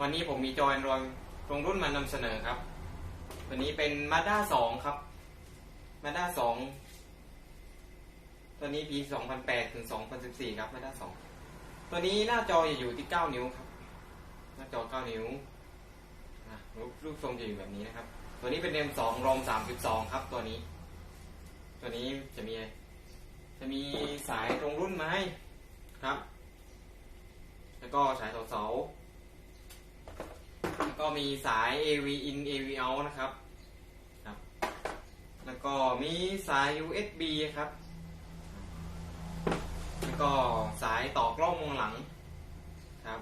วันนี้ผมมีจอยรอยตรงรุ่นมานำเสนอครับตัวนี้เป็น Mazda 2ครับ Mazda 2ตัวนี้ปี 2008 ถึง 2014 ครับ Mazda 2ตัวนี้หน้าจอจะอยู่ที่ 9 นิ้วครับ หน้าจอ 9 นิ้วรูปรูปทรงจะอยู่แบบนี้นะครับ ตัวนี้เป็น M2 ROM 32 ครับตัวนี้ ตัวนี้จะมี จะมีสายตรงรุ่นมาให้ครับ แล้วก็สายเสาเสา มีสาย AV in AV out นะครับครับ แล้วก็มีสาย USB ครับ แล้วก็สายต่อกล้องมองหลังครับ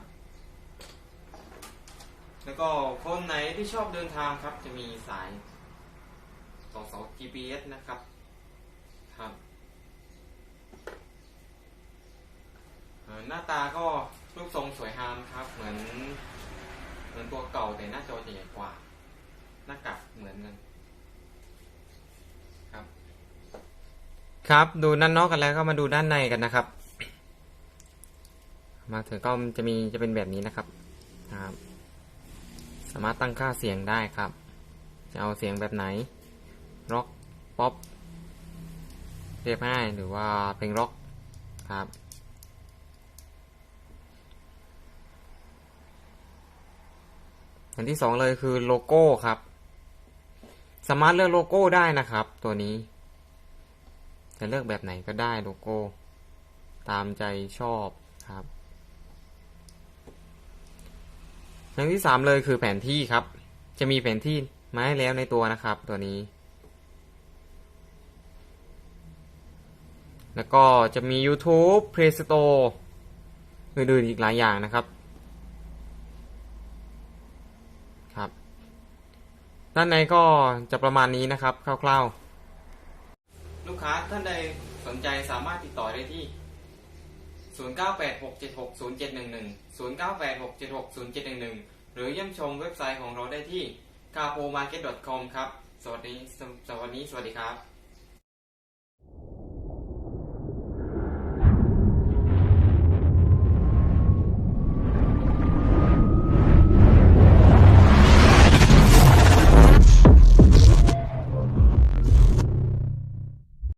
แล้วก็คนไหนที่ชอบเดินทางครับ จะมีสายต่อเสา GPS นะครับครับหน้าตาก็รูปทรงสวยงามครับ เหมือน มือนตัวเก่าแต่หน้าจอจะใหญ่กว่า หน้ากัดเหมือนกัน ครับ ครับดูด้านนอกกันแล้วก็มาดูด้านในกันนะครับ มาถึงก็จะมีจะเป็นแบบนี้นะครับครับ สามารถตั้งค่าเสียงได้ครับ จะเอาเสียงแบบไหนร็อกป๊อปเรียบง่ายหรือว่าเพลงร็อกครับ อันที่สองเลยคือโลโก้ครับ สามารถเลือกโลโก้ได้นะครับ ตัวนี้ จะเลือกแบบไหนก็ได้โลโก้ ตามใจชอบครับอย่างที่สามเลยคือแผนที่ครับ จะมีแผนที่มาให้แล้วในตัวนะครับ ตัวนี้ แล้วก็จะมี YouTube Play Store อื่นๆอีกหลายอย่างนะครับครับ ด้านในก็จะประมาณนี้นะครับคร่าวๆ ลูกค้าท่านใดสนใจสามารถติดต่อได้ที่ 0986760711 0986760711 หรือเยี่ยมชมเว็บไซต์ของเราได้ที่ capomarket.com ครับ สวัสดีสวัสดีสวัสดีครับ